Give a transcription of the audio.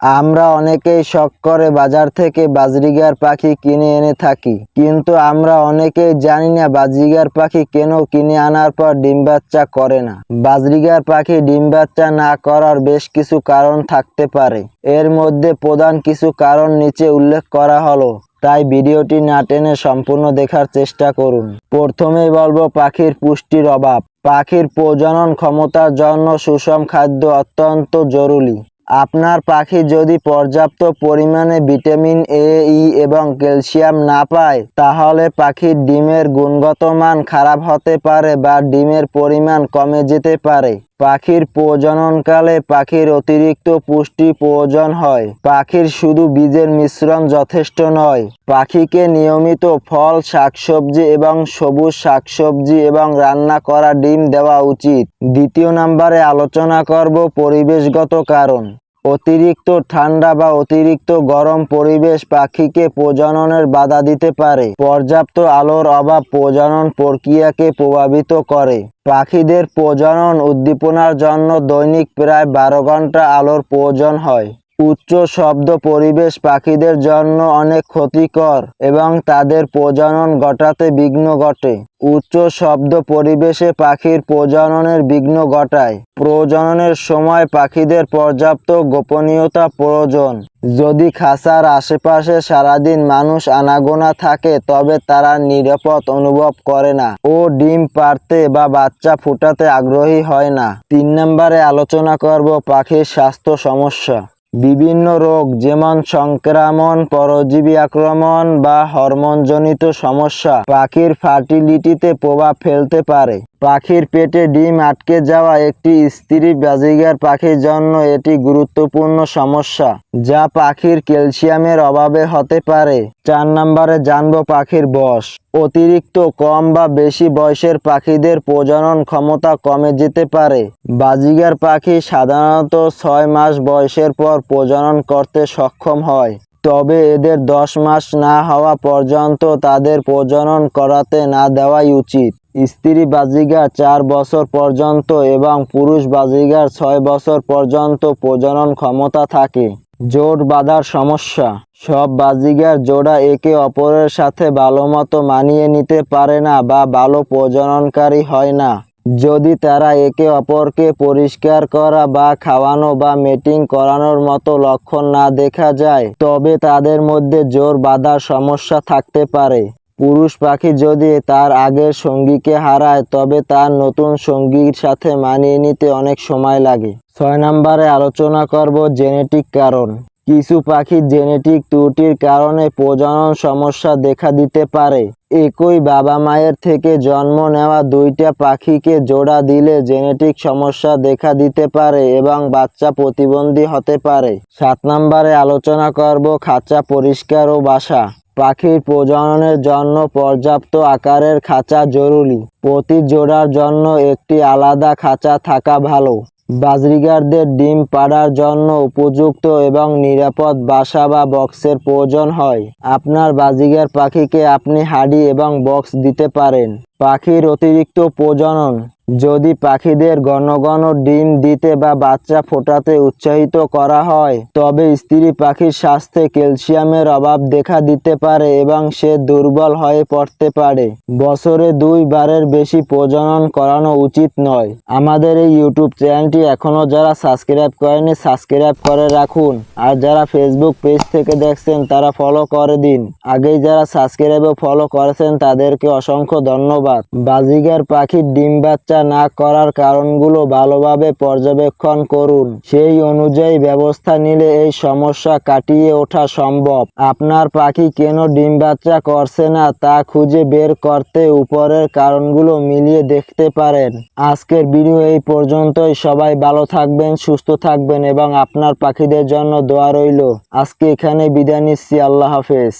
আমরা অনেকেই শখ করে বাজার থেকে বাজরিগার পাখি কিনে এনে থাকি। কিন্তু আমরা অনেকেই জানি না বাজরিগার পাখি কেন কিনে আনার পর ডিম বাচ্চা করে না। বাজরিগার পাখি ডিম বাচ্চা না করার বেশ কিছু কারণ থাকতে পারে। এর মধ্যে প্রধান কিছু কারণ নিচে উল্লেখ করা হলো। তাই ভিডিওটি না টেনে সম্পূর্ণ দেখার চেষ্টা করুন। প্রথমেই বলব পাখির পুষ্টির অভাব। পাখির প্রজনন ক্ষমতার জন্য সুষম খাদ্য অত্যন্ত জরুরি। আপনার পাখি যদি পর্যাপ্ত পরিমাণে ভিটামিন এ ই এবং ক্যালসিয়াম না পায়, তাহলে পাখির ডিমের গুণগত মান খারাপ হতে পারে বা ডিমের পরিমাণ কমে যেতে পারে। পাখির প্রজননকালে পাখির অতিরিক্ত পুষ্টি প্রয়োজন হয়। পাখির শুধু বীজের মিশ্রণ যথেষ্ট নয়। পাখিকে নিয়মিত ফল, শাকসবজি এবং সবুজ শাকসবজি এবং রান্না করা ডিম দেওয়া উচিত। দ্বিতীয় নম্বরে আলোচনা করব পরিবেশগত কারণ। অতিরিক্ত ঠান্ডা বা অতিরিক্ত গরম পরিবেশ পাখিকে প্রজননের বাধা দিতে পারে। পর্যাপ্ত আলোর অভাব প্রজনন প্রক্রিয়াকে প্রভাবিত করে। পাখিদের প্রজনন উদ্দীপনার জন্য দৈনিক প্রায় বারো ঘণ্টা আলোর প্রয়োজন হয়। উচ্চ শব্দ পরিবেশ পাখিদের জন্য অনেক ক্ষতিকর এবং তাদের প্রজনন ঘটাতে বিঘ্ন ঘটে। উচ্চ শব্দ পরিবেশে পাখির প্রজননের বিঘ্ন ঘটায়। প্রজননের সময় পাখিদের পর্যাপ্ত গোপনীয়তা প্রয়োজন। যদি খাসার আশেপাশে সারাদিন মানুষ আনাগোনা থাকে, তবে তারা নিরাপদ অনুভব করে না ও ডিম পারতে বা বাচ্চা ফুটাতে আগ্রহী হয় না। তিন নম্বরে আলোচনা করব পাখির স্বাস্থ্য সমস্যা। বিভিন্ন রোগ যেমন সংক্রমণ পরজীবী আক্রমণ বা হরমোনজনিত সমস্যা পাখির ফার্টিলিটিতে প্রভাব ফেলতে পারে। পাখির পেটে ডিম আটকে যাওয়া একটি স্ত্রী বাজিগার পাখির জন্য এটি গুরুত্বপূর্ণ সমস্যা, যা পাখির ক্যালসিয়ামের অভাবে হতে পারে। চার নম্বরে জানব পাখির বয়স। অতিরিক্ত কম বা বেশি বয়সের পাখিদের প্রজনন ক্ষমতা কমে যেতে পারে। বাজিগার পাখি সাধারণত ছয় মাস বয়সের পর প্রজনন করতে সক্ষম হয়। তবে এদের দশ মাস না হওয়া পর্যন্ত তাদের প্রজনন করাতে না দেওয়াই উচিত। স্ত্রী বাজিগার চার বছর পর্যন্ত এবং পুরুষ বাজিগার ছয় বছর পর্যন্ত প্রজনন ক্ষমতা থাকে। জোট বাঁধার সমস্যা। সব বাজিগার জোড়া একে অপরের সাথে ভালোমতো মানিয়ে নিতে পারে না বা ভালো প্রজননকারী হয় না। যদি তারা একে অপরকে পরিষ্কার করা বা খাওয়ানো বা মেটিং করানোর মতো লক্ষণ না দেখা যায়, তবে তাদের মধ্যে জোর বাঁধার সমস্যা থাকতে পারে। পুরুষ পাখি যদি তার আগের সঙ্গীকে হারায়, তবে তার নতুন সঙ্গীর সাথে মানিয়ে নিতে অনেক সময় লাগে। ছয় নম্বরে আলোচনা করব জেনেটিক কারণ। কিছু পাখির জেনেটিক ত্রুটির কারণে প্রজনন সমস্যা দেখা দিতে পারে। একই বাবা মায়ের থেকে জন্ম নেওয়া দুইটা পাখিকে জোড়া দিলে জেনেটিক সমস্যা দেখা দিতে পারে এবং বাচ্চা প্রতিবন্ধী হতে পারে। সাত নম্বরে আলোচনা করব খাঁচা পরিষ্কার ও বাসা। পাখির প্রজননের জন্য পর্যাপ্ত আকারের খাঁচা জরুরি। প্রতি জোড়ার জন্য একটি আলাদা খাঁচা থাকা ভালো। বাজরিগারদের ডিম পাড়ার জন্য উপযুক্ত এবং নিরাপদ বাসা বা বক্সের প্রয়োজন হয়। আপনার বাজিগার পাখিকে আপনি হাড়ি এবং বক্স দিতে পারেন। পাখির অতিরিক্ত প্রজনন। যদি পাখিদের ঘন ঘন ডিম দিতে বা বাচ্চা ফোটাতে উৎসাহিত করা হয়, তবে স্ত্রী পাখির স্বাস্থ্যে ক্যালসিয়ামের অভাব দেখা দিতে পারে এবং সে দুর্বল হয়ে পড়তে পারে। বছরে দুই বারের বেশি প্রজনন করানো উচিত নয়। আমাদের এই ইউটিউব চ্যানেলটি এখনও যারা সাবস্ক্রাইব করেনি, সাবস্ক্রাইব করে রাখুন। আর যারা ফেসবুক পেজ থেকে দেখছেন, তারা ফলো করে দিন। আগেই যারা সাবস্ক্রাইব ও ফলো করেছেন, তাদেরকে অসংখ্য ধন্যবাদ। বাজিগার পাখির ডিম বাচ্চা না করার কারণগুলো ভালোভাবে পর্যবেক্ষণ করুন। সেই অনুযায়ী ব্যবস্থা নিলে এই সমস্যা কাটিয়ে ওঠা সম্ভব। আপনার পাখি কেন ডিম বাচ্চা করছে না তা খুঁজে বের করতে উপরের কারণগুলো মিলিয়ে দেখতে পারেন। আজকের ভিডিও এই পর্যন্তই। সবাই ভালো থাকবেন, সুস্থ থাকবেন এবং আপনার পাখিদের জন্য দোয়া রইল। আজকে এখানে বিদায় নিচ্ছি। আল্লাহ হাফেজ।